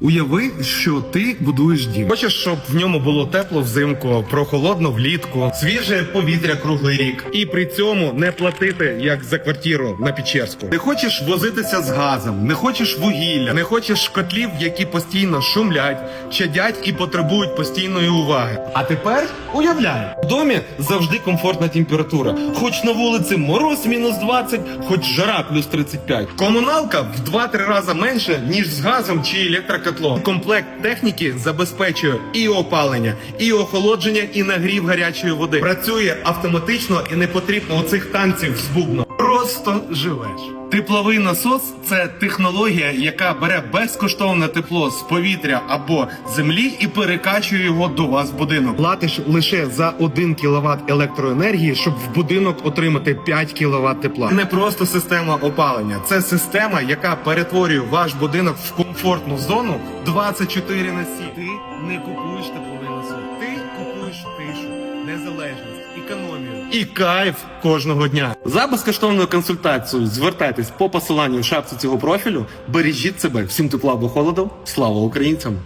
Уяви, що ти будуєш дім. Хочеш, щоб в ньому було тепло взимку, прохолодно влітку, свіже повітря круглий рік, і при цьому не платити як за квартиру на Печерську. Не хочеш возитися з газом, не хочеш вугілля, не хочеш котлів, які постійно шумлять, чадять і потребують постійної уваги. А тепер уявляй, в домі завжди комфортна температура. Хоч на вулиці мороз мінус 20, хоч жара плюс 35. Комуналка в 2-3 рази менше, ніж з газом чи електрокотлом. Комплект техніки забезпечує і опалення, і охолодження, і нагрів гарячої води. Працює автоматично і не потрібно оцих танців з бубном. Просто живеш. Тепловий насос це технологія, яка бере безкоштовне тепло з повітря або землі і перекачує його до вас в будинок. Платиш лише за 1 кВт електроенергії, щоб в будинок отримати 5 кВт тепла. Не просто система опалення, це система, яка перетворює ваш будинок в комфортну зону 24 на 7. Ти не купуєш тепловий насос. Ти купуєш тишу, незалежність, економію і кайф кожного дня. За безкоштовною консультацією звертайтесь по посиланню в шапці цього профілю. Бережіть себе всім тепла або холоду. Слава українцям!